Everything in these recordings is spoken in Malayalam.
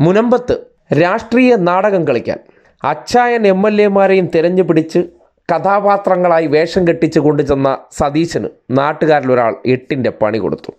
മുനമ്പത്ത് രാഷ്ട്രീയ നാടകം കളിക്കാൻ. അച്ചായൻ എം എൽ എമാരെയും തിരഞ്ഞു പിടിച്ച് കഥാപാത്രങ്ങളായി വേഷം കെട്ടിച്ച് കൊണ്ടുചെന്ന സതീശന് നാട്ടുകാരിലൊരാൾ എട്ടിന്റെ പണി കൊടുത്തു.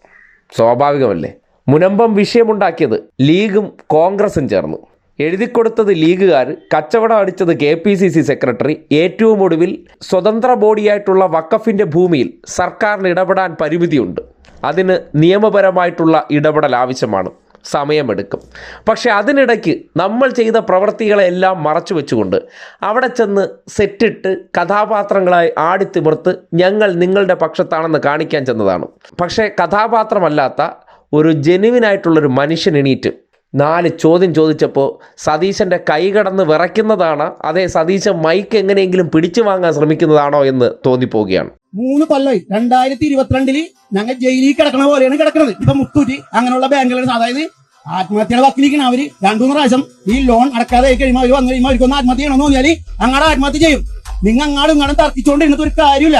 സ്വാഭാവികമല്ലേ? മുനമ്പം വിഷയമുണ്ടാക്കിയത് ലീഗും കോൺഗ്രസും ചേർന്നു. എഴുതിക്കൊടുത്തത് ലീഗുകാർ കച്ചവടം അടിച്ചത് K P C C secretary ഏറ്റവും ഒടുവിൽ സ്വതന്ത്ര ബോഡിയായിട്ടുള്ള വക്കഫിന്റെ ഭൂമിയിൽ സർക്കാരിന് ഇടപെടാൻ പരിമിതിയുണ്ട്. അതിന് നിയമപരമായിട്ടുള്ള ഇടപെടൽ ആവശ്യമാണ്. സമയമെടുക്കും. പക്ഷെ അതിനിടയ്ക്ക് നമ്മൾ ചെയ്ത പ്രവൃത്തികളെല്ലാം മറച്ചു വെച്ചുകൊണ്ട് അവിടെ ചെന്ന് സെറ്റിട്ട് കഥാപാത്രങ്ങളായി ആടിത്തിമിർത്ത് ഞങ്ങൾ നിങ്ങളുടെ പക്ഷത്താണെന്ന് കാണിക്കാൻ ചെന്നതാണ്. പക്ഷേ കഥാപാത്രമല്ലാത്ത ഒരു ജെനുവിനായിട്ടുള്ളൊരു മനുഷ്യൻ എണീറ്റ് നാല് ചോദ്യം ചോദിച്ചപ്പോൾ സതീശന്റെ കൈ കടന്ന് വിറയ്ക്കുന്നതാണ് അതേ സതീശൻ മൈക്ക് എങ്ങനെയെങ്കിലും പിടിച്ചു വാങ്ങാൻ ശ്രമിക്കുന്നതാണോ എന്ന് തോന്നിപ്പോവുകയാണ്. മൂന്ന് കൊല്ലമായി രണ്ടായിരത്തി ഇരുപത്തിരണ്ടിൽ ഞങ്ങൾ ജയിലിൽ കിടക്കണ പോലെയാണ് കിടക്കുന്നത് ഇപ്പൊ മുത്തൂറ്റി അങ്ങനെയുള്ള ബാങ്കുകളുടെ അതായത് ആത്മഹത്യയുടെ വക്കിലിരിക്കണം അവർ രണ്ടു മൂന്ന് പ്രാവശ്യം ഈ ലോൺ അടക്കാതെ കഴിയുമ്പോൾ അവർ വന്നു കഴിയുമ്പോൾ അവർക്കൊന്ന് ആത്മഹത്യ ചെയ്യണമെന്ന് തോന്നിയാൽ അങ്ങാടെ ആത്മഹത്യ ചെയ്യും. നിങ്ങൾ അങ്ങാടും ഇങ്ങാടും തർക്കിച്ചോണ്ട് ഇന്നത്തെ ഒരു കാര്യമില്ല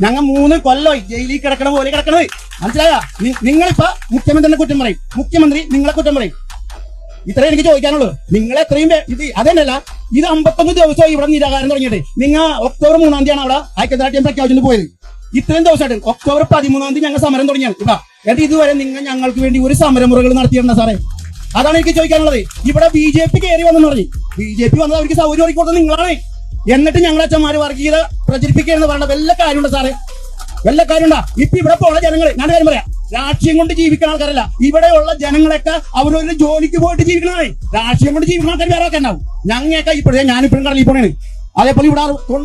ഞങ്ങൾ മൂന്ന് കൊല്ലമായി ജയിലിൽ കിടക്കണ പോലെ കിടക്കണത്. മനസ്സിലായ? നിങ്ങളിപ്പോ മുഖ്യമന്ത്രിനെ കുറ്റം പറയും. മുഖ്യമന്ത്രി നിങ്ങളെ കുറ്റം പറയും. ഇത്രയും എനിക്ക് ചോദിക്കാനുള്ളൂ. നിങ്ങൾ എത്രയും ഇത് അതന്നെയല്ല ഇത് അമ്പത്തൊന്ന് ദിവസമായി ഇവിടെ നിരാകാരം തുടങ്ങിയിട്ട്. നിങ്ങൾ ഒക്ടോബർ മൂന്നാം തീയതിയാണ് അവിടെ ഐക്യദാർഢ്യം പ്രഖ്യാപിച്ചു പോയത്. ഇത്രയും ദിവസമായിട്ട് ഒക്ടോബർ പതിമൂന്നാം തീയതി ഞങ്ങൾ സമരം തുടങ്ങിയത് ഇവിടെ എന്നിട്ട് ഇതുവരെ നിങ്ങൾ ഞങ്ങൾക്ക് വേണ്ടി ഒരു സമരമുറകൾ നടത്തിയിട്ടുണ്ട് സാറേ. അതാണ് എനിക്ക് ചോദിക്കാനുള്ളത്. ഇവിടെ ബി ജെ പി കയറി വന്നെന്ന് പറഞ്ഞു. ബി ജെ പി വന്നത് അവർക്ക് സൗകര്യം ഒരുക്കി കൊടുത്തത് നിങ്ങളാണ്. എന്നിട്ട് ഞങ്ങളെ അച്ഛന്മാർ വർഗീയത പ്രചരിപ്പിക്കുക എന്ന് പറഞ്ഞ വല്ല കാര്യമുണ്ടോ സാറേ? വല്ല കാര്യമുണ്ടാ? ഇപ്പൊ ഇവിടെ പോണ ജനങ്ങൾ. ഞാൻ കാര്യം പറയാം. രാഷ്ട്രീയം കൊണ്ട് ജീവിക്കുന്ന ആൾക്കാരല്ല. ഇവിടെയുള്ള ജനങ്ങളൊക്കെ അവരൊരു ജോലിക്ക് പോയിട്ട് ജീവിക്കണേ രാഷ്ട്രീയം കൊണ്ട് ജീവിക്കുന്ന ആൾക്കാർ വേറെ ഒക്കെ ഉണ്ടാവും. ഞങ്ങൾക്ക് ഇപ്പോഴേ ഞാനിപ്പോഴും കടലിൽ പോണേണ്. അതേപോലെ ഇവിടെ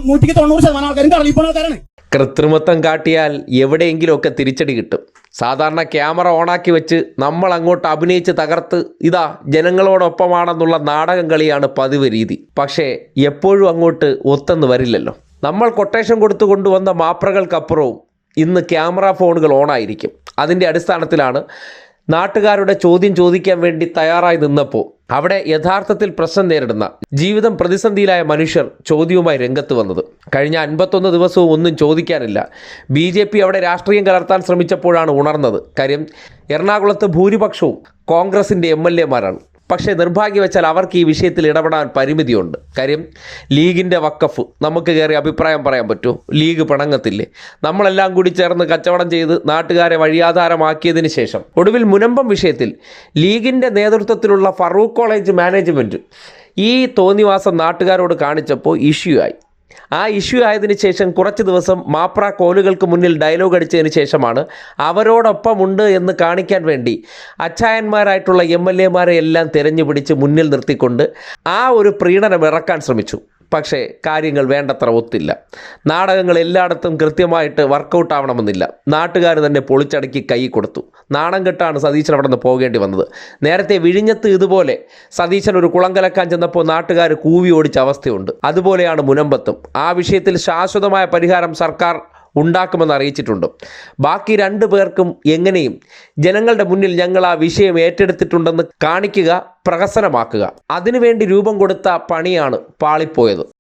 നൂറ്റിക്ക് തൊണ്ണൂറ് ശതമാനം ആൾക്കാരും കടലിൽ പോണ ആൾക്കാരാണ്. കൃത്രിമത്വം കാട്ടിയാൽ എവിടെയെങ്കിലും ഒക്കെ തിരിച്ചടി കിട്ടും. സാധാരണ ക്യാമറ ഓണാക്കി വെച്ച് നമ്മൾ അങ്ങോട്ട് അഭിനയിച്ച് തകർത്ത് ഇതാ ജനങ്ങളോടൊപ്പമാണെന്നുള്ള നാടകം കളിയാണ് പതിവ് രീതി. പക്ഷേ എപ്പോഴും അങ്ങോട്ട് ഒത്തെന്ന് വരില്ലല്ലോ. നമ്മൾ കൊട്ടേഷൻ കൊടുത്തു കൊണ്ടുവന്ന മാപ്രകൾക്കപ്പുറവും ഇന്ന് ക്യാമറ ഫോണുകൾ ഓണായിരിക്കും. അതിന്റെ അടിസ്ഥാനത്തിലാണ് നാട്ടുകാരുടെ ചോദ്യം ചോദിക്കാൻ വേണ്ടി തയ്യാറായി നിന്നപ്പോൾ അവിടെ യഥാർത്ഥത്തിൽ പ്രശ്നം നേരിടുന്ന ജീവിതം പ്രതിസന്ധിയിലായ മനുഷ്യർ ചോദ്യവുമായി രംഗത്ത് വന്നത്. കഴിഞ്ഞ അൻപത്തൊന്ന് ദിവസവും ഒന്നും ചോദിക്കാനില്ല. ബി ജെ പി അവിടെ രാഷ്ട്രീയം കലർത്താൻ ശ്രമിച്ചപ്പോഴാണ് ഉണർന്നത്. കാര്യം എറണാകുളത്ത് ഭൂരിപക്ഷവും കോൺഗ്രസിന്റെ എം എൽ എമാരാണ് പക്ഷേ നിർഭാഗ്യവശാൽ അവർക്ക് ഈ വിഷയത്തിൽ ഇടപെടാൻ പരിമിതിയുണ്ട്. കാര്യം ലീഗിന്റെ വക്കഫ് നമുക്ക് കയറി അഭിപ്രായം പറയാൻ പറ്റുമോ ലീഗ് പിണങ്ങത്തില്ലേ? നമ്മളെല്ലാം കൂടി ചേർന്ന് കച്ചവടം ചെയ്ത് നാട്ടുകാരെ വഴിയാധാരമാക്കിയതിന് ശേഷം ഒടുവിൽ മുനമ്പം വിഷയത്തിൽ ലീഗിന്റെ നേതൃത്വത്തിലുള്ള ഫറൂഖ് കോളേജ് മാനേജ്മെന്റ് ഈ തോന്നിവാസം നാട്ടുകാരോട് കാണിച്ചപ്പോൾ ഇഷ്യൂ ആയി. ആ ഇഷ്യൂ ആയതിനു ശേഷം കുറച്ച് ദിവസം മാപ്ര കോലുകൾക്ക് മുന്നിൽ ഡയലോഗ് അടിച്ചതിന് ശേഷമാണ് അവരോടൊപ്പമുണ്ട് എന്ന് കാണിക്കാൻ വേണ്ടി അച്ചായന്മാരായിട്ടുള്ള എം എൽ എമാരെ എല്ലാം തിരഞ്ഞു പിടിച്ച് മുന്നിൽ നിർത്തിക്കൊണ്ട് ആ ഒരു പ്രീണനം ഇറക്കാൻ ശ്രമിച്ചു. പക്ഷേ കാര്യങ്ങൾ വേണ്ടത്ര ഒത്തില്ല. നാടകങ്ങൾ എല്ലായിടത്തും കൃത്യമായിട്ട് വർക്കൗട്ട് ആവണമെന്നില്ല. നാട്ടുകാർ തന്നെ പൊളിച്ചടക്കി കൈ കൊടുത്തു. നാണം കെട്ടാണ് സതീശൻ അവിടെ നിന്ന് പോകേണ്ടി വന്നത്. നേരത്തെ വിഴിഞ്ഞത്ത് ഇതുപോലെ സതീശൻ ഒരു കുളം കലക്കാൻ ചെന്നപ്പോൾ നാട്ടുകാർ കൂവി ഓടിച്ച അവസ്ഥയുണ്ട്. അതുപോലെയാണ് മുനമ്പത്തും. ആ വിഷയത്തിൽ ശാശ്വതമായ പരിഹാരം സർക്കാർ ഉണ്ടാക്കുമെന്ന് അറിയിച്ചിട്ടുണ്ട്. ബാക്കി രണ്ടു പേർക്കും എങ്ങനെയും ജനങ്ങളുടെ മുന്നിൽ ഞങ്ങൾ ആ വിഷയം ഏറ്റെടുത്തിട്ടുണ്ടെന്ന് കാണിക്കുക പ്രഹസനമാക്കുക. അതിനുവേണ്ടി രൂപം കൊടുത്ത പണിയാണ് പാളിപ്പോയത്.